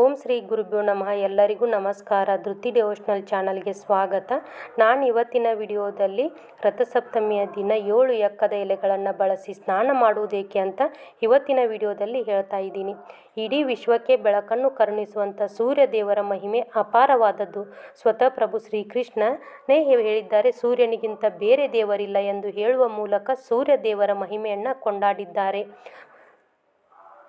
ಓಂ ಶ್ರೀ ಗುರುಭ್ಯೋ ನಮಃ. ಎಲ್ಲರಿಗೂ ನಮಸ್ಕಾರ. ಧೃತಿ ಡಿವೋಷ್ನಲ್ ಚಾನಲ್ಗೆ ಸ್ವಾಗತ. ನಾನು ಇವತ್ತಿನ ವಿಡಿಯೋದಲ್ಲಿ ರಥಸಪ್ತಮಿಯ ದಿನ ಏಳು ಎಕ್ಕದ ಎಲೆಗಳನ್ನು ಬಳಸಿ ಸ್ನಾನ ಮಾಡುವುದೇಕೆ ಅಂತ ಇವತ್ತಿನ ವಿಡಿಯೋದಲ್ಲಿ ಹೇಳ್ತಾ ಇದ್ದೀನಿ. ಇಡೀ ವಿಶ್ವಕ್ಕೆ ಬೆಳಕನ್ನು ಕರುಣಿಸುವಂಥ ಸೂರ್ಯ ದೇವರ ಮಹಿಮೆ ಅಪಾರವಾದದ್ದು. ಸ್ವತಃ ಪ್ರಭು ಶ್ರೀಕೃಷ್ಣನೇ ಹೇಳಿದ್ದಾರೆ, ಸೂರ್ಯನಿಗಿಂತ ಬೇರೆ ದೇವರಿಲ್ಲ ಎಂದು ಹೇಳುವ ಮೂಲಕ ಸೂರ್ಯ ದೇವರ ಮಹಿಮೆಯನ್ನು ಕೊಂಡಾಡಿದ್ದಾರೆ.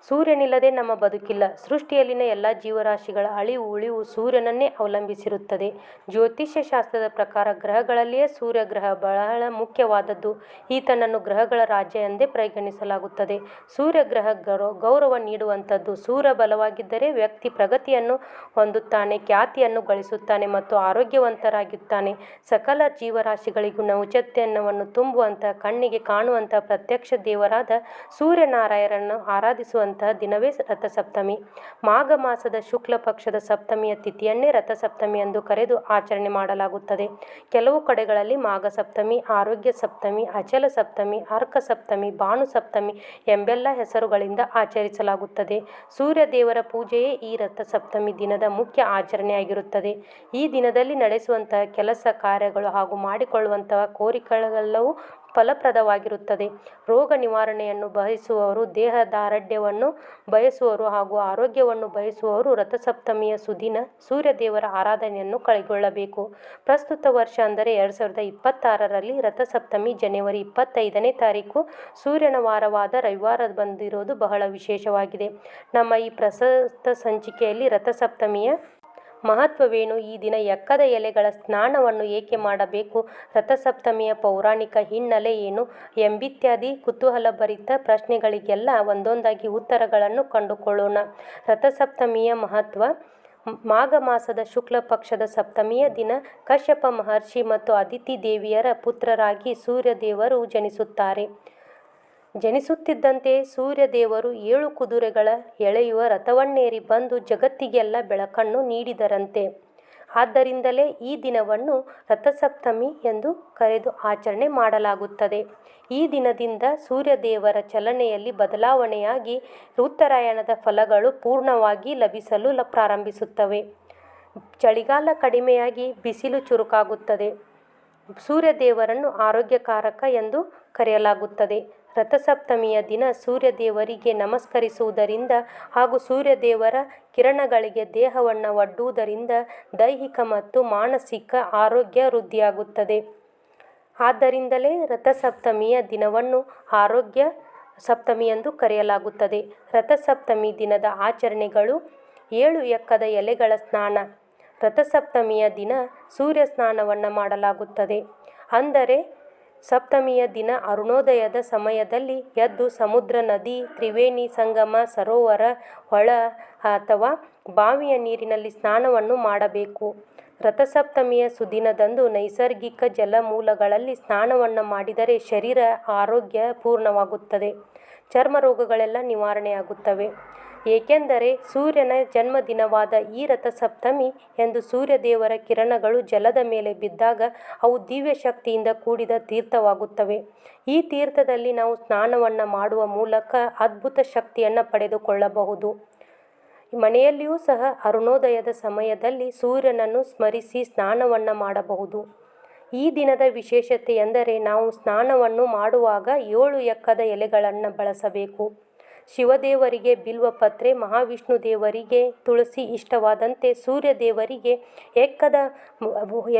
ಸೂರ್ಯನಿಲ್ಲದೆ ನಮ್ಮ ಬದುಕಿಲ್ಲ. ಸೃಷ್ಟಿಯಲ್ಲಿನ ಎಲ್ಲ ಜೀವರಾಶಿಗಳ ಅಳಿವು ಉಳಿವು ಸೂರ್ಯನನ್ನೇ ಅವಲಂಬಿಸಿರುತ್ತದೆ. ಜ್ಯೋತಿಷ್ಯ ಶಾಸ್ತ್ರದ ಪ್ರಕಾರ ಗ್ರಹಗಳಲ್ಲಿಯೇ ಸೂರ್ಯ ಗ್ರಹ ಬಹಳ ಮುಖ್ಯವಾದದ್ದು. ಈತನನ್ನು ಗ್ರಹಗಳ ರಾಜ್ಯ ಎಂದೇ ಪರಿಗಣಿಸಲಾಗುತ್ತದೆ. ಸೂರ್ಯ ಗ್ರಹ ಗೌರವ ನೀಡುವಂಥದ್ದು. ಸೂರ್ಯ ಬಲವಾಗಿದ್ದರೆ ವ್ಯಕ್ತಿ ಪ್ರಗತಿಯನ್ನು ಹೊಂದುತ್ತಾನೆ, ಖ್ಯಾತಿಯನ್ನು ಗಳಿಸುತ್ತಾನೆ ಮತ್ತು ಆರೋಗ್ಯವಂತರಾಗುತ್ತಾನೆ ಸಕಲ ಜೀವರಾಶಿಗಳಿಗೂ ನೌಚತ್ಯನ್ನವನ್ನು ತುಂಬುವಂಥ ಕಣ್ಣಿಗೆ ಕಾಣುವಂಥ ಪ್ರತ್ಯಕ್ಷ ದೇವರಾದ ಸೂರ್ಯನಾರಾಯಣನನ್ನು ಆರಾಧಿಸುವಂತಹ ದಿನವೇ ರಥಸಪ್ತಮಿ. ಮಾಘ ಮಾಸದ ಶುಕ್ಲ ಪಕ್ಷದ ಸಪ್ತಮಿಯ ತಿಥಿಯನ್ನೇ ರಥಸಪ್ತಮಿ ಎಂದು ಕರೆದು ಆಚರಣೆ ಮಾಡಲಾಗುತ್ತದೆ. ಕೆಲವು ಕಡೆಗಳಲ್ಲಿ ಮಾಘ ಸಪ್ತಮಿ, ಆರೋಗ್ಯ ಸಪ್ತಮಿ, ಅಚಲ ಸಪ್ತಮಿ, ಅರ್ಕ ಸಪ್ತಮಿ ಭಾನು ಸಪ್ತಮಿ ಎಂಬೆಲ್ಲ ಹೆಸರುಗಳಿಂದ ಆಚರಿಸಲಾಗುತ್ತದೆ. ಸೂರ್ಯ ದೇವರ ಪೂಜೆಯೇ ಈ ರಥಸಪ್ತಮಿ ದಿನದ ಮುಖ್ಯ ಆಚರಣೆಯಾಗಿರುತ್ತದೆ. ಈ ದಿನದಲ್ಲಿ ನಡೆಸುವಂತಹ ಕೆಲಸ ಕಾರ್ಯಗಳು ಹಾಗೂ ಮಾಡಿಕೊಳ್ಳುವಂತಹ ಕೋರಿಕೆಗಳೆಲ್ಲವೂ ಫಲಪ್ರದವಾಗಿರುತ್ತದೆ. ರೋಗ ನಿವಾರಣೆಯನ್ನು ಬಯಸುವವರು ದೇಹ ದಾರ್ಢ್ಯವನ್ನು ಬಯಸುವವರು ಹಾಗೂ ಆರೋಗ್ಯವನ್ನು ಬಯಸುವವರು ರಥಸಪ್ತಮಿಯ ಸುದಿನ ಸೂರ್ಯ ದೇವರ ಆರಾಧನೆಯನ್ನು ಕೈಗೊಳ್ಳಬೇಕು. ಪ್ರಸ್ತುತ ವರ್ಷ ಅಂದರೆ ಎರಡು ಸಾವಿರದ ಇಪ್ಪತ್ತಾರರಲ್ಲಿ ರಥಸಪ್ತಮಿ ಜನವರಿ ಇಪ್ಪತ್ತೈದನೇ ತಾರೀಕು ಸೂರ್ಯನ ವಾರವಾದ ರವಿವಾರ ಬಂದಿರೋದು ಬಹಳ ವಿಶೇಷವಾಗಿದೆ. ನಮ್ಮ ಈ ಪ್ರಸಕ್ತ ಸಂಚಿಕೆಯಲ್ಲಿ ರಥಸಪ್ತಮಿಯ ಮಹತ್ವವೇನು? ಈ ದಿನ ಎಕ್ಕದ ಎಲೆಗಳ ಸ್ನಾನವನ್ನು ಏಕೆ ಮಾಡಬೇಕು? ರಥಸಪ್ತಮಿಯ ಪೌರಾಣಿಕ ಹಿನ್ನೆಲೆ ಏನು? ಎಂಬಿತ್ಯಾದಿ ಕುತೂಹಲಭರಿತ ಪ್ರಶ್ನೆಗಳಿಗೆಲ್ಲ ಒಂದೊಂದಾಗಿ ಉತ್ತರಗಳನ್ನು ಕಂಡುಕೊಳ್ಳೋಣ. ರಥಸಪ್ತಮಿಯ ಮಹತ್ವ, ಮಾಘ ಮಾಸದ ಶುಕ್ಲ ಪಕ್ಷದ ಸಪ್ತಮಿಯ ದಿನ ಕಶ್ಯಪ ಮಹರ್ಷಿ ಮತ್ತು ಅದಿತಿ ದೇವಿಯರ ಪುತ್ರರಾಗಿ ಸೂರ್ಯದೇವರು ಜನಿಸುತ್ತಾರೆ. ಜನಿಸುತ್ತಿದ್ದಂತೆ ಸೂರ್ಯದೇವರು ಏಳು ಕುದುರೆಗಳ ಎಳೆಯುವ ರಥವನ್ನೇರಿ ಬಂದು ಜಗತ್ತಿಗೆಲ್ಲ ಬೆಳಕನ್ನು ನೀಡಿದರಂತೆ. ಆದ್ದರಿಂದಲೇ ಈ ದಿನವನ್ನು ರಥಸಪ್ತಮಿ ಎಂದು ಕರೆದು ಆಚರಣೆ ಮಾಡಲಾಗುತ್ತದೆ. ಈ ದಿನದಿಂದ ಸೂರ್ಯದೇವರ ಚಲನೆಯಲ್ಲಿ ಬದಲಾವಣೆಯಾಗಿ ಉತ್ತರಾಯಣದ ಫಲಗಳು ಪೂರ್ಣವಾಗಿ ಲಭಿಸಲು ಪ್ರಾರಂಭಿಸುತ್ತವೆ. ಚಳಿಗಾಲ ಕಡಿಮೆಯಾಗಿ ಬಿಸಿಲು ಚುರುಕಾಗುತ್ತದೆ. ಸೂರ್ಯದೇವರನ್ನು ಆರೋಗ್ಯಕಾರಕ ಎಂದು ಕರೆಯಲಾಗುತ್ತದೆ. ರಥಸಪ್ತಮಿಯ ದಿನ ಸೂರ್ಯದೇವರಿಗೆ ನಮಸ್ಕರಿಸುವುದರಿಂದ ಹಾಗೂ ಸೂರ್ಯದೇವರ ಕಿರಣಗಳಿಗೆ ದೇಹವನ್ನು ಒಡ್ಡುವುದರಿಂದ ದೈಹಿಕ ಮತ್ತು ಮಾನಸಿಕ ಆರೋಗ್ಯ ವೃದ್ಧಿಯಾಗುತ್ತದೆ. ಆದ್ದರಿಂದಲೇ ರಥಸಪ್ತಮಿಯ ದಿನವನ್ನು ಆರೋಗ್ಯ ಸಪ್ತಮಿ ಎಂದು ಕರೆಯಲಾಗುತ್ತದೆ. ರಥಸಪ್ತಮಿ ದಿನದ ಆಚರಣೆಗಳು ಏಳು ಎಕ್ಕದ ಎಲೆಗಳ ಸ್ನಾನ. ರಥಸಪ್ತಮಿಯ ದಿನ ಸೂರ್ಯ ಸ್ನಾನವನ್ನು ಮಾಡಲಾಗುತ್ತದೆ. ಅಂದರೆ ಸಪ್ತಮಿಯ ದಿನ ಅರುಣೋದಯದ ಸಮಯದಲ್ಲಿ ಎದ್ದು ಸಮುದ್ರ ನದಿ, ತ್ರಿವೇಣಿ ಸಂಗಮ, ಸರೋವರ ಹೊಳ ಅಥವಾ ಬಾವಿಯ ನೀರಿನಲ್ಲಿ ಸ್ನಾನವನ್ನು ಮಾಡಬೇಕು. ರಥಸಪ್ತಮಿಯ ಸುದಿನದಂದು ನೈಸರ್ಗಿಕ ಜಲಮೂಲಗಳಲ್ಲಿ ಸ್ನಾನವನ್ನು ಮಾಡಿದರೆ ಶರೀರ, ಆರೋಗ್ಯ ಪೂರ್ಣವಾಗುತ್ತದೆ. ಚರ್ಮ ರೋಗಗಳೆಲ್ಲ ನಿವಾರಣೆಯಾಗುತ್ತವೆ. ಏಕೆಂದರೆ ಸೂರ್ಯನ ಜನ್ಮದಿನವಾದ ಈ ರಥಸಪ್ತಮಿ ಎಂದು ಸೂರ್ಯದೇವರ ಕಿರಣಗಳು ಜಲದ ಮೇಲೆ ಬಿದ್ದಾಗ ಅವು ದಿವ್ಯ ಶಕ್ತಿಯಿಂದ ಕೂಡಿದ ತೀರ್ಥವಾಗುತ್ತವೆ. ಈ ತೀರ್ಥದಲ್ಲಿ ನಾವು ಸ್ನಾನವನ್ನು ಮಾಡುವ ಮೂಲಕ ಅದ್ಭುತ ಶಕ್ತಿಯನ್ನು ಪಡೆದುಕೊಳ್ಳಬಹುದು. ಮನೆಯಲ್ಲಿಯೂ ಸಹ ಅರುಣೋದಯದ ಸಮಯದಲ್ಲಿ ಸೂರ್ಯನನ್ನು ಸ್ಮರಿಸಿ ಸ್ನಾನವನ್ನು ಮಾಡಬಹುದು. ಈ ದಿನದ ವಿಶೇಷತೆ ಎಂದರೆ ನಾವು ಸ್ನಾನವನ್ನು ಮಾಡುವಾಗ ಏಳು ಎಕ್ಕದ ಎಲೆಗಳನ್ನು ಬಳಸಬೇಕು. ಶಿವದೇವರಿಗೆ ಬಿಲ್ವಪತ್ರೆ ಮಹಾವಿಷ್ಣು ದೇವರಿಗೆ ತುಳಸಿ ಇಷ್ಟವಾದಂತೆ ಸೂರ್ಯ ದೇವರಿಗೆ ಎಕ್ಕದ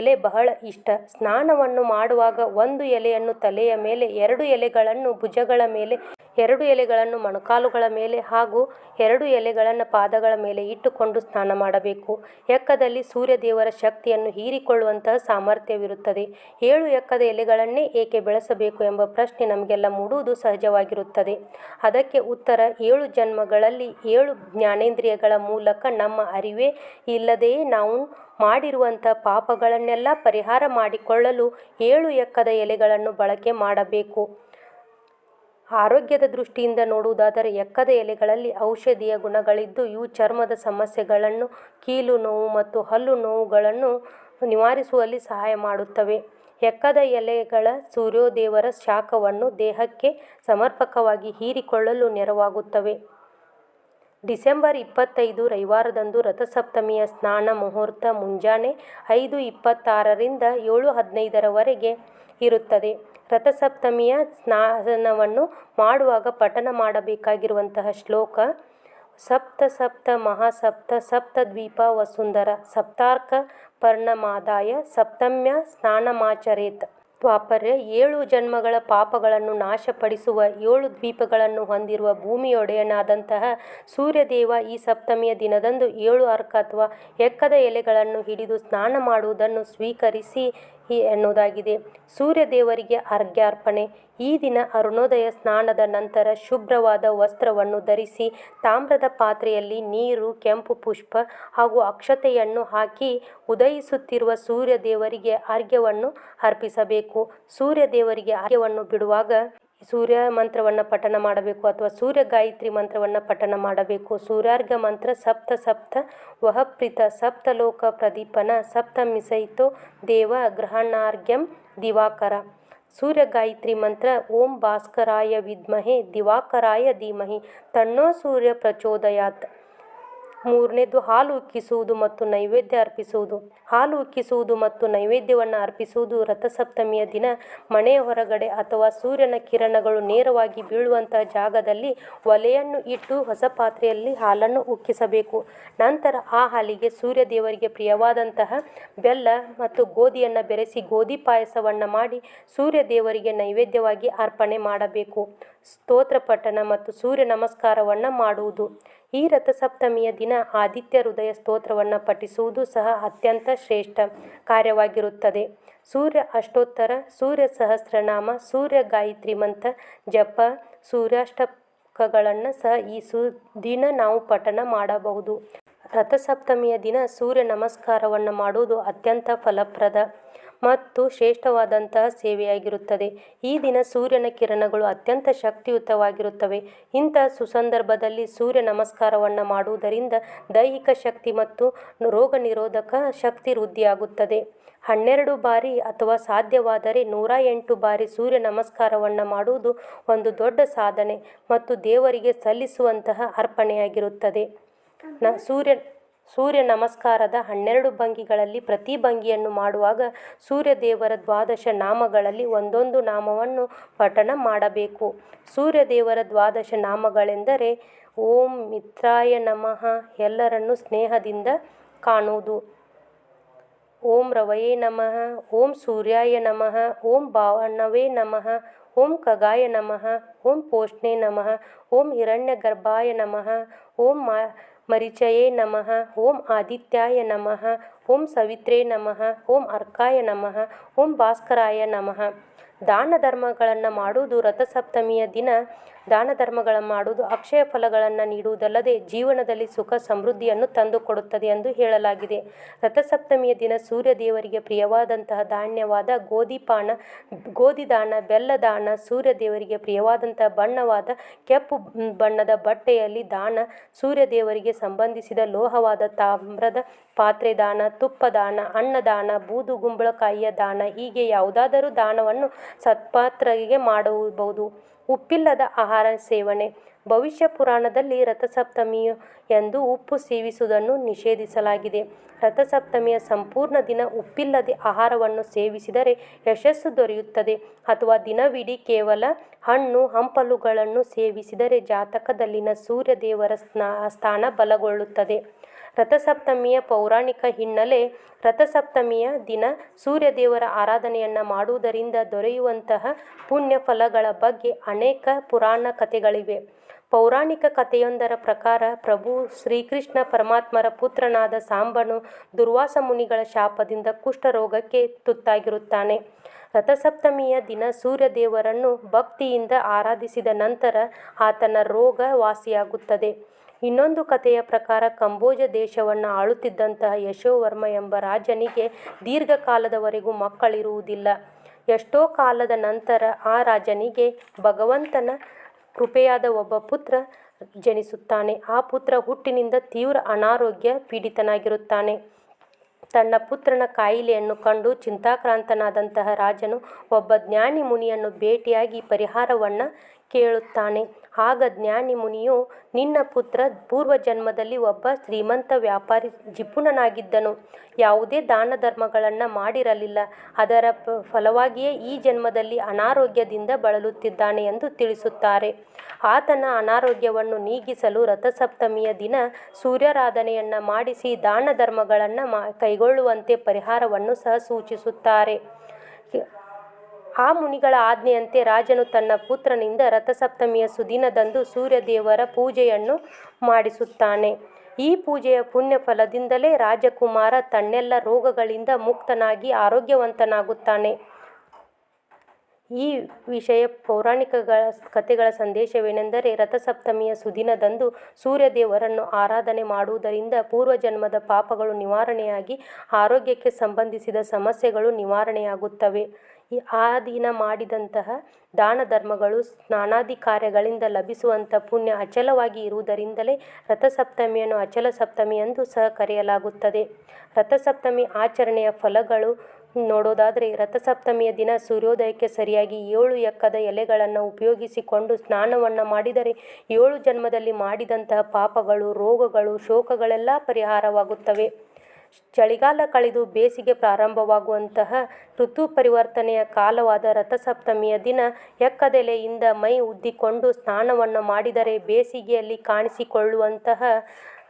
ಎಲೆ ಬಹಳ ಇಷ್ಟ. ಸ್ನಾನವನ್ನು ಮಾಡುವಾಗ ಒಂದು ಎಲೆಯನ್ನು ತಲೆಯ ಮೇಲೆ, ಎರಡು ಎಲೆಗಳನ್ನು ಭುಜಗಳ ಮೇಲೆ ಎರಡು ಎಲೆಗಳನ್ನು ಮೊಣಕಾಲುಗಳ ಮೇಲೆ ಹಾಗೂ ಎರಡು ಎಲೆಗಳನ್ನು ಪಾದಗಳ ಮೇಲೆ ಇಟ್ಟುಕೊಂಡು ಸ್ನಾನ ಮಾಡಬೇಕು. ಎಕ್ಕದಲ್ಲಿ ಸೂರ್ಯದೇವರ ಶಕ್ತಿಯನ್ನು ಹೀರಿಕೊಳ್ಳುವಂತಹ ಸಾಮರ್ಥ್ಯವಿರುತ್ತದೆ. ಏಳು ಎಕ್ಕದ ಎಲೆಗಳನ್ನೇ ಏಕೆ ಬೆಳೆಸಬೇಕು ಎಂಬ ಪ್ರಶ್ನೆ ನಮಗೆಲ್ಲ ಮೂಡುವುದು ಸಹಜವಾಗಿರುತ್ತದೆ. ಅದಕ್ಕೆ ಉತ್ತರ, ಏಳು ಜನ್ಮಗಳಲ್ಲಿ ಏಳು ಜ್ಞಾನೇಂದ್ರಿಯಗಳ ಮೂಲಕ ನಮ್ಮ ಅರಿವೇ ಇಲ್ಲದೆಯೇ ನಾವು ಮಾಡಿರುವಂಥ ಪಾಪಗಳನ್ನೆಲ್ಲ ಪರಿಹಾರ ಮಾಡಿಕೊಳ್ಳಲು ಏಳು ಎಕ್ಕದ ಎಲೆಗಳನ್ನು ಬಳಕೆ ಮಾಡಬೇಕು. ಆರೋಗ್ಯದ ದೃಷ್ಟಿಯಿಂದ ನೋಡುವುದಾದರೆ ಎಕ್ಕದ ಎಲೆಗಳಲ್ಲಿ ಔಷಧೀಯ ಗುಣಗಳಿದ್ದು, ಇವು ಚರ್ಮದ ಸಮಸ್ಯೆಗಳನ್ನು, ಕೀಲು ನೋವು ಮತ್ತು ಹಲ್ಲು ನೋವುಗಳನ್ನು ನಿವಾರಿಸುವಲ್ಲಿ ಸಹಾಯ ಮಾಡುತ್ತವೆ. ಎಕ್ಕದ ಎಲೆಗಳ ಸೂರ್ಯೋದೇವರ ಶಾಖವನ್ನು ದೇಹಕ್ಕೆ ಸಮರ್ಪಕವಾಗಿ ಹೀರಿಕೊಳ್ಳಲು ನೆರವಾಗುತ್ತವೆ. ಡಿಸೆಂಬರ್ ಇಪ್ಪತ್ತೈದು ರವಿವಾರದಂದು ರಥಸಪ್ತಮಿಯ ಸ್ನಾನ ಮುಹೂರ್ತ ಮುಂಜಾನೆ ಐದು ಇಪ್ಪತ್ತಾರರಿಂದ ಏಳು ಹದಿನೈದರವರೆಗೆ ಇರುತ್ತದೆ. ರಥಸಪ್ತಮಿಯ ಸ್ನಾನವನ್ನು ಮಾಡುವಾಗ ಪಠನ ಮಾಡಬೇಕಾಗಿರುವಂತಹ ಶ್ಲೋಕ, ಸಪ್ತ ಸಪ್ತ ಮಹಾಸಪ್ತ ಸಪ್ತದ್ವೀಪ ವಸುಂಧರ, ಸಪ್ತಾರ್ಕ ಪರ್ಣಮಾದಾಯ, ಸಪ್ತಮ್ಯ ಸ್ನಾನಮಾಚರೇತ್. ಪಾಪರ್ಯ, ಏಳು ಜನ್ಮಗಳ ಪಾಪಗಳನ್ನು ನಾಶಪಡಿಸುವ ಏಳು ದ್ವೀಪಗಳನ್ನು ಹೊಂದಿರುವ ಭೂಮಿಯೊಡೆಯನಾದಂತಹ ಸೂರ್ಯದೇವ ಈ ಸಪ್ತಮಿಯ ದಿನದಂದು ಏಳು ಅರ್ಕ ಅಥವಾ ಎಕ್ಕದ ಎಲೆಗಳನ್ನು ಹಿಡಿದು ಸ್ನಾನ ಮಾಡುವುದನ್ನು ಸ್ವೀಕರಿಸಿ ಎನ್ನುವುದಾಗಿದೆ. ಸೂರ್ಯದೇವರಿಗೆ ಅರ್ಘ್ಯಾರ್ಪಣೆ. ಈ ದಿನ ಅರುಣೋದಯ ಸ್ನಾನದ ನಂತರ ಶುಭ್ರವಾದ ವಸ್ತ್ರವನ್ನು ಧರಿಸಿ ತಾಮ್ರದ ಪಾತ್ರೆಯಲ್ಲಿ ನೀರು, ಕೆಂಪು ಪುಷ್ಪ ಹಾಗೂ ಅಕ್ಷತೆಯನ್ನು ಹಾಕಿ ಉದಯಿಸುತ್ತಿರುವ ಸೂರ್ಯ ದೇವರಿಗೆ ಅರ್ಘ್ಯವನ್ನು ಅರ್ಪಿಸಬೇಕು. ಸೂರ್ಯ ದೇವರಿಗೆ ಅರ್ಘ್ಯವನ್ನು ಬಿಡುವಾಗ ಸೂರ್ಯ ಮಂತ್ರವನ್ನು ಪಠಣ ಮಾಡಬೇಕು ಅಥವಾ ಸೂರ್ಯ ಗಾಯತ್ರಿ ಮಂತ್ರವನ್ನು ಪಠಣ ಮಾಡಬೇಕು. ಸೂರ್ಯಾರ್ಘ ಮಂತ್ರ ಸಪ್ತ ಸಪ್ತ ವಹಪ್ರಿತ ಸಪ್ತಲೋಕ ಪ್ರದೀಪನ ಸಪ್ತ ಮಿಸೈತೋ ದೇವ ಗ್ರಹಣಾರ್ಘ್ಯಂ ದಿವಾಕರ. ಸೂರ್ಯ ಗಾಯತ್ರಿ ಮಂತ್ರ ಓಂ ಭಾಸ್ಕರಾಯ ವಿದ್ಮಹೆ ದಿವಾಕರಾಯ ಧೀಮಹಿ. ತನ್ನೋ ಸೂರ್ಯ ಪ್ರಚೋದಯಾತ್. ಮೂರನೇದು ಹಾಲು ಉಕ್ಕಿಸುವುದು ಮತ್ತು ನೈವೇದ್ಯ ಅರ್ಪಿಸುವುದು. ಹಾಲು ಉಕ್ಕಿಸುವುದು ಮತ್ತು ನೈವೇದ್ಯವನ್ನು ಅರ್ಪಿಸುವುದು ರಥಸಪ್ತಮಿಯ ದಿನ. ಮನೆಯ ಹೊರಗಡೆ ಅಥವಾ ಸೂರ್ಯನ ಕಿರಣಗಳು ನೇರವಾಗಿ ಬೀಳುವಂತಹ ಜಾಗದಲ್ಲಿ ಒಲೆಯನ್ನು ಇಟ್ಟು ಹೊಸ ಪಾತ್ರೆಯಲ್ಲಿ ಹಾಲನ್ನು ಉಕ್ಕಿಸಬೇಕು. ನಂತರ ಆ ಹಾಲಿಗೆ ಸೂರ್ಯ ದೇವರಿಗೆ ಪ್ರಿಯವಾದಂತಹ ಬೆಲ್ಲ ಮತ್ತು ಗೋಧಿಯನ್ನು ಬೆರೆಸಿ ಗೋಧಿ ಪಾಯಸವನ್ನು ಮಾಡಿ ಸೂರ್ಯ ದೇವರಿಗೆ ನೈವೇದ್ಯವಾಗಿ ಅರ್ಪಣೆ ಮಾಡಬೇಕು. ಸ್ತೋತ್ರ ಪಠಣ ಮತ್ತು ಸೂರ್ಯ ನಮಸ್ಕಾರವನ್ನು ಮಾಡುವುದು. ಈ ರಥಸಪ್ತಮಿಯ ದಿನ ಆದಿತ್ಯ ಹೃದಯ ಸ್ತೋತ್ರವನ್ನು ಪಠಿಸುವುದು ಸಹ ಅತ್ಯಂತ ಶ್ರೇಷ್ಠ ಕಾರ್ಯವಾಗಿರುತ್ತದೆ. ಸೂರ್ಯ ಅಷ್ಟೋತ್ತರ, ಸೂರ್ಯ ಸಹಸ್ರನಾಮ, ಸೂರ್ಯ ಗಾಯತ್ರಿ ಮಂತ್ರ, ಜಪ, ಸೂರ್ಯಾಷ್ಟಕಗಳನ್ನು ಸಹ ಈ ಸು ದಿನ ನಾವು ಪಠಣ ಮಾಡಬಹುದು. ರಥಸಪ್ತಮಿಯ ದಿನ ಸೂರ್ಯ ನಮಸ್ಕಾರವನ್ನು ಮಾಡುವುದು ಅತ್ಯಂತ ಫಲಪ್ರದ ಮತ್ತು ಶ್ರೇಷ್ಠವಾದಂತಹ ಸೇವೆಯಾಗಿರುತ್ತದೆ. ಈ ದಿನ ಸೂರ್ಯನ ಕಿರಣಗಳು ಅತ್ಯಂತ ಶಕ್ತಿಯುತವಾಗಿರುತ್ತವೆ. ಇಂತಹ ಸುಸಂದರ್ಭದಲ್ಲಿ ಸೂರ್ಯ ನಮಸ್ಕಾರವನ್ನು ಮಾಡುವುದರಿಂದ ದೈಹಿಕ ಶಕ್ತಿ ಮತ್ತು ರೋಗ ನಿರೋಧಕ ಶಕ್ತಿ ವೃದ್ಧಿಯಾಗುತ್ತದೆ. ಹನ್ನೆರಡು ಬಾರಿ ಅಥವಾ ಸಾಧ್ಯವಾದರೆ ನೂರ ಎಂಟು ಬಾರಿ ಸೂರ್ಯ ನಮಸ್ಕಾರವನ್ನು ಮಾಡುವುದು ಒಂದು ದೊಡ್ಡ ಸಾಧನೆ ಮತ್ತು ದೇವರಿಗೆ ಸಲ್ಲಿಸುವಂತಹ ಅರ್ಪಣೆಯಾಗಿರುತ್ತದೆ. ನ, ಸೂರ್ಯ ಸೂರ್ಯ ನಮಸ್ಕಾರದ ಹನ್ನೆರಡು ಭಂಗಿಗಳಲ್ಲಿ ಪ್ರತಿ ಭಂಗಿಯನ್ನು ಮಾಡುವಾಗ ಸೂರ್ಯ ದೇವರ ದ್ವಾದಶ ನಾಮಗಳಲ್ಲಿ ಒಂದೊಂದು ನಾಮವನ್ನು ಪಠಣ ಮಾಡಬೇಕು. ಸೂರ್ಯ ದೇವರ ದ್ವಾದಶ ನಾಮಗಳೆಂದರೆ ಓಂ ಮಿತ್ರಾಯ ನಮಃ ಎಲ್ಲರನ್ನು ಸ್ನೇಹದಿಂದ ಕಾಣುವುದು. ಓಂ ರವಯೇ ನಮಃ, ಓಂ ಸೂರ್ಯಾಯ ನಮಃ, ಓಂ ಭಾವಣವೇ ನಮಃ, ಓಂ ಖಗಾಯ ನಮಃ, ಓಂ ಪೋಷ್ಣೆ ನಮಃ, ಓಂ ಹಿರಣ್ಯ ಗರ್ಭಾಯ ನಮಃ, ಓಂ ಮಾ ಮರಿಚಯೇ ನಮಃ, ಓಂ ಆದಿತ್ಯಾಯ ನಮಃ, ಓಂ ಸವಿತ್ರೇ ನಮಃ, ಓಂ ಅರ್ಕಾಯ ನಮಃ, ಓಂ ಭಾಸ್ಕರಾಯ ನಮಃ. ದಾನ ಧರ್ಮಗಳನ್ನು ಮಾಡುವುದು ರಥಸಪ್ತಮಿಯ ದಿನ. ದಾನ ಧರ್ಮಗಳನ್ನು ಮಾಡುವುದು ಅಕ್ಷಯ ಫಲಗಳನ್ನು ನೀಡುವುದಲ್ಲದೆ ಜೀವನದಲ್ಲಿ ಸುಖ ಸಮೃದ್ಧಿಯನ್ನು ತಂದುಕೊಡುತ್ತದೆ ಎಂದು ಹೇಳಲಾಗಿದೆ. ರಥಸಪ್ತಮಿಯ ದಿನ ಸೂರ್ಯ ದೇವರಿಗೆ ಪ್ರಿಯವಾದಂತಹ ಧಾನ್ಯವಾದ ಗೋಧಿ ಪಾನ ಗೋಧಿ ದಾನ ಬೆಲ್ಲ ದಾನ ಸೂರ್ಯ ದೇವರಿಗೆ ಪ್ರಿಯವಾದಂತಹ ಬಣ್ಣವಾದ ಕೆಂಪು ಬಣ್ಣದ ಬಟ್ಟೆಯಲ್ಲಿ ದಾನ ಸೂರ್ಯ ದೇವರಿಗೆ ಸಂಬಂಧಿಸಿದ ಲೋಹವಾದ ತಾಮ್ರದ ಪಾತ್ರೆ ದಾನ ತುಪ್ಪ ದಾನ ಅನ್ನದಾನ, ಬೂದು ಗುಂಬಳಕಾಯಿಯ ದಾನ ಹೀಗೆ ಯಾವುದಾದರೂ ದಾನವನ್ನು ಸತ್ಪಾತ್ರರಿಗೆ ಮಾಡಬಹುದು ಉಪ್ಪಿಲ್ಲದ ಆಹಾರ ಸೇವನೆ. ಭವಿಷ್ಯ ಪುರಾಣದಲ್ಲಿ ರಥಸಪ್ತಮಿ ಎಂದು ಉಪ್ಪು ಸೇವಿಸುವುದನ್ನು ನಿಷೇಧಿಸಲಾಗಿದೆ. ರಥಸಪ್ತಮಿಯ ಸಂಪೂರ್ಣ ದಿನ ಉಪ್ಪಿಲ್ಲದೆ ಆಹಾರವನ್ನು ಸೇವಿಸಿದರೆ ಯಶಸ್ಸು ದೊರೆಯುತ್ತದೆ. ಅಥವಾ ದಿನವಿಡೀ ಕೇವಲ ಹಣ್ಣು, ಹಂಪಲುಗಳನ್ನು ಸೇವಿಸಿದರೆ ಜಾತಕದಲ್ಲಿನ ಸೂರ್ಯ ದೇವರ ಸ್ನಾ, ಸ್ಥಾನ ಬಲಗೊಳ್ಳುತ್ತದೆ. ರಥಸಪ್ತಮಿಯ ಪೌರಾಣಿಕ ಹಿನ್ನೆಲೆ ರಥಸಪ್ತಮಿಯ ದಿನ ಸೂರ್ಯದೇವರ ಆರಾಧನೆಯನ್ನು ಮಾಡುವುದರಿಂದ ದೊರೆಯುವಂತಹ ಪುಣ್ಯ ಫಲಗಳ ಬಗ್ಗೆ ಅನೇಕ ಪುರಾಣ ಕಥೆಗಳಿವೆ. ಪೌರಾಣಿಕ ಕಥೆಯೊಂದರ ಪ್ರಕಾರ ಪ್ರಭು ಶ್ರೀಕೃಷ್ಣ ಪರಮಾತ್ಮರ ಪುತ್ರನಾದ ಸಾಂಬನು ದುರ್ವಾಸ ಮುನಿಗಳ ಶಾಪದಿಂದ ಕುಷ್ಠರೋಗಕ್ಕೆ ತುತ್ತಾಗಿರುತ್ತಾನೆ. ರಥಸಪ್ತಮಿಯ ದಿನ ಸೂರ್ಯದೇವರನ್ನು ಭಕ್ತಿಯಿಂದ ಆರಾಧಿಸಿದ ನಂತರ ಆತನ ರೋಗ ವಾಸಿಯಾಗುತ್ತದೆ ಇನ್ನೊಂದು ಕಥೆಯ ಪ್ರಕಾರ ಕಂಬೋಜ ದೇಶವನ್ನು ಆಳುತ್ತಿದ್ದಂತಹ ಯಶೋವರ್ಮ ಎಂಬ ರಾಜನಿಗೆ ದೀರ್ಘಕಾಲದವರೆಗೂ ಮಕ್ಕಳಿರುವುದಿಲ್ಲ. ಎಷ್ಟೋ ಕಾಲದ ನಂತರ ಆ ರಾಜನಿಗೆ ಭಗವಂತನ ಕೃಪೆಯಾದ ಒಬ್ಬ ಪುತ್ರ ಜನಿಸುತ್ತಾನೆ. ಆ ಪುತ್ರ ಹುಟ್ಟಿನಿಂದ ತೀವ್ರ ಅನಾರೋಗ್ಯ ಪೀಡಿತನಾಗಿರುತ್ತಾನೆ. ತನ್ನ ಪುತ್ರನ ಕಾಯಿಲೆಯನ್ನು ಕಂಡು ಚಿಂತಾಕ್ರಾಂತನಾದಂತಹ ರಾಜನು ಒಬ್ಬ ಜ್ಞಾನಿ ಮುನಿಯನ್ನು ಭೇಟಿಯಾಗಿ ಪರಿಹಾರವನ್ನು ಕೇಳುತ್ತಾನೆ. ಆಗ ಜ್ಞಾನಿ ಮುನಿಯು, ನಿನ್ನ ಪುತ್ರ ಪೂರ್ವಜನ್ಮದಲ್ಲಿ ಒಬ್ಬ ಶ್ರೀಮಂತ ವ್ಯಾಪಾರಿ ಜಿಪುಣನಾಗಿದ್ದನು ಯಾವುದೇ ದಾನ ಧರ್ಮಗಳನ್ನು ಮಾಡಿರಲಿಲ್ಲ. ಅದರ ಫಲವಾಗಿಯೇ ಈ ಜನ್ಮದಲ್ಲಿ ಅನಾರೋಗ್ಯದಿಂದ ಬಳಲುತ್ತಿದ್ದಾನೆ ಎಂದು ತಿಳಿಸುತ್ತಾರೆ. ಆತನ ಅನಾರೋಗ್ಯವನ್ನು ನೀಗಿಸಲು ರಥಸಪ್ತಮಿಯ ದಿನ ಸೂರ್ಯಾರಾಧನೆಯನ್ನು ಮಾಡಿಸಿ ದಾನ ಧರ್ಮಗಳನ್ನು ಮಾ, ಕೈಗೊಳ್ಳುವಂತೆ ಪರಿಹಾರವನ್ನು ಸಹ ಸೂಚಿಸುತ್ತಾರೆ. ಆ ಮುನಿಗಳ ಆಜ್ಞೆಯಂತೆ ರಾಜನು ತನ್ನ ಪುತ್ರನಿಂದ ರಥಸಪ್ತಮಿಯ ಸುದಿನದಂದು ಸೂರ್ಯದೇವರ ಪೂಜೆಯನ್ನು ಮಾಡಿಸುತ್ತಾನೆ. ಈ ಪೂಜೆಯ ಪುಣ್ಯ ಫಲದಿಂದಲೇ ರಾಜಕುಮಾರ ತನ್ನೆಲ್ಲ ರೋಗಗಳಿಂದ ಮುಕ್ತನಾಗಿ ಆರೋಗ್ಯವಂತನಾಗುತ್ತಾನೆ. ಈ ವಿಷಯ ಪೌರಾಣಿಕಗಳ ಕಥೆಗಳ ಸಂದೇಶವೇನೆಂದರೆ ರಥಸಪ್ತಮಿಯ ಸುದಿನದಂದು ಸೂರ್ಯದೇವರನ್ನು ಆರಾಧನೆ ಮಾಡುವುದರಿಂದ ಪೂರ್ವಜನ್ಮದ ಪಾಪಗಳು ನಿವಾರಣೆಯಾಗಿ ಆರೋಗ್ಯಕ್ಕೆ ಸಂಬಂಧಿಸಿದ ಸಮಸ್ಯೆಗಳು ನಿವಾರಣೆಯಾಗುತ್ತವೆ. ಆ ದಿನ ಮಾಡಿದಂತಹ ದಾನ ಧರ್ಮಗಳು ಸ್ನಾನಾದಿ ಕಾರ್ಯಗಳಿಂದ ಲಭಿಸುವಂಥ ಪುಣ್ಯ ಅಚಲವಾಗಿ ಇರುವುದರಿಂದಲೇ ರಥಸಪ್ತಮಿಯನ್ನು ಅಚಲ ಸಪ್ತಮಿ ಎಂದು ಸಹ ಕರೆಯಲಾಗುತ್ತದೆ. ರಥಸಪ್ತಮಿ ಆಚರಣೆಯ ಫಲಗಳು ನೋಡೋದಾದರೆ ರಥಸಪ್ತಮಿಯ ದಿನ ಸೂರ್ಯೋದಯಕ್ಕೆ ಸರಿಯಾಗಿ ಏಳು ಎಕ್ಕದ ಎಲೆಗಳನ್ನು ಉಪಯೋಗಿಸಿಕೊಂಡು ಸ್ನಾನವನ್ನು ಮಾಡಿದರೆ ಏಳು ಜನ್ಮದಲ್ಲಿ ಮಾಡಿದಂತಹ ಪಾಪಗಳು, ರೋಗಗಳು, ಶೋಕಗಳೆಲ್ಲ ಪರಿಹಾರವಾಗುತ್ತವೆ. ಚಳಿಗಾಲ ಕಳೆದು ಬೇಸಿಗೆ ಪ್ರಾರಂಭವಾಗುವಂತಹ ಋತು ಪರಿವರ್ತನೆಯ ಕಾಲವಾದ ರಥಸಪ್ತಮಿಯ ದಿನ ಎಕ್ಕದೆಲೆಯಿಂದ ಮೈ ಉದ್ದಿಕೊಂಡು ಸ್ನಾನವನ್ನು ಮಾಡಿದರೆ ಬೇಸಿಗೆಯಲ್ಲಿ ಕಾಣಿಸಿಕೊಳ್ಳುವಂತಹ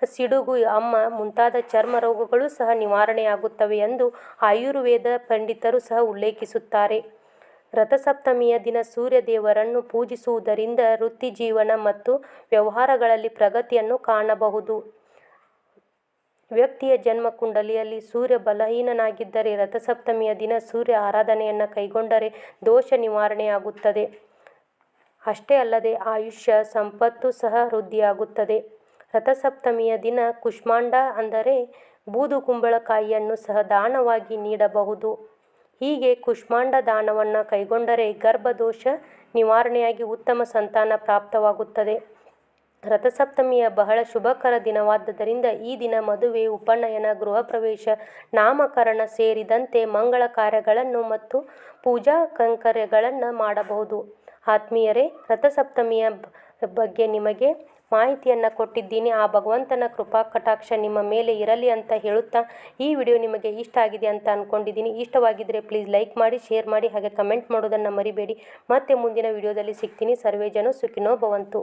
ಸಿಡುಗು ಅಮ್ಮ ಮುಂತಾದ ಚರ್ಮ ರೋಗಗಳು ಸಹ ನಿವಾರಣೆಯಾಗುತ್ತವೆ ಎಂದು ಆಯುರ್ವೇದ ಪಂಡಿತರು ಸಹ ಉಲ್ಲೇಖಿಸುತ್ತಾರೆ. ರಥಸಪ್ತಮಿಯ ದಿನ ಸೂರ್ಯ ದೇವರನ್ನು ಪೂಜಿಸುವುದರಿಂದ ವೃತ್ತಿಜೀವನ ಮತ್ತು ವ್ಯವಹಾರಗಳಲ್ಲಿ ಪ್ರಗತಿಯನ್ನು ಕಾಣಬಹುದು. ವ್ಯಕ್ತಿಯ ಜನ್ಮ ಕುಂಡಲಿಯಲ್ಲಿ ಸೂರ್ಯ ಬಲಹೀನನಾಗಿದ್ದರೆ ರಥಸಪ್ತಮಿಯ ದಿನ ಸೂರ್ಯ ಆರಾಧನೆಯನ್ನು ಕೈಗೊಂಡರೆ ದೋಷ ನಿವಾರಣೆಯಾಗುತ್ತದೆ. ಅಷ್ಟೇ ಅಲ್ಲದೆ ಆಯುಷ್ಯ, ಸಂಪತ್ತು ಸಹ ವೃದ್ಧಿಯಾಗುತ್ತದೆ. ರಥಸಪ್ತಮಿಯ ದಿನ ಕುಷ್ಮಾಂಡ ಅಂದರೆ ಬೂದು ಕುಂಬಳಕಾಯಿಯನ್ನು ಸಹ ದಾನವಾಗಿ ನೀಡಬಹುದು. ಹೀಗೆ ಕುಷ್ಮಾಂಡ ದಾನವನ್ನು ಕೈಗೊಂಡರೆ ಗರ್ಭದೋಷ ನಿವಾರಣೆಯಾಗಿ ಉತ್ತಮ ಸಂತಾನ ಪ್ರಾಪ್ತವಾಗುತ್ತದೆ. ರಥಸಪ್ತಮಿಯ ಬಹಳ ಶುಭಕರ ದಿನವಾದ್ದರಿಂದ ಈ ದಿನ ಮದುವೆ, ಉಪನಯನ, ಗೃಹ ಪ್ರವೇಶ, ನಾಮಕರಣ ಸೇರಿದಂತೆ ಮಂಗಳ ಕಾರ್ಯಗಳನ್ನು ಮತ್ತು ಪೂಜಾ ಕಂಕರ್ಯಗಳನ್ನು ಮಾಡಬಹುದು. ಆತ್ಮೀಯರೇ, ರಥಸಪ್ತಮಿಯ ಬಗ್ಗೆ ನಿಮಗೆ ಮಾಹಿತಿಯನ್ನು ಕೊಟ್ಟಿದ್ದೀನಿ. ಆ ಭಗವಂತನ ಕೃಪಾ ಕಟಾಕ್ಷ ನಿಮ್ಮ ಮೇಲೆ ಇರಲಿ ಅಂತ ಹೇಳುತ್ತಾ ಈ ವಿಡಿಯೋ ನಿಮಗೆ ಇಷ್ಟ ಆಗಿದೆ ಅಂತ ಅಂದ್ಕೊಂಡಿದ್ದೀನಿ ಇಷ್ಟವಾಗಿದ್ದರೆ ಪ್ಲೀಸ್ ಲೈಕ್ ಮಾಡಿ, ಶೇರ್ ಮಾಡಿ, ಹಾಗೆ ಕಮೆಂಟ್ ಮಾಡೋದನ್ನು ಮರಿಬೇಡಿ. ಮತ್ತೆ ಮುಂದಿನ ವಿಡಿಯೋದಲ್ಲಿ ಸಿಗ್ತೀನಿ. ಸರ್ವೇ ಜನ ಸುಖಿನೋ ಭವಂತು.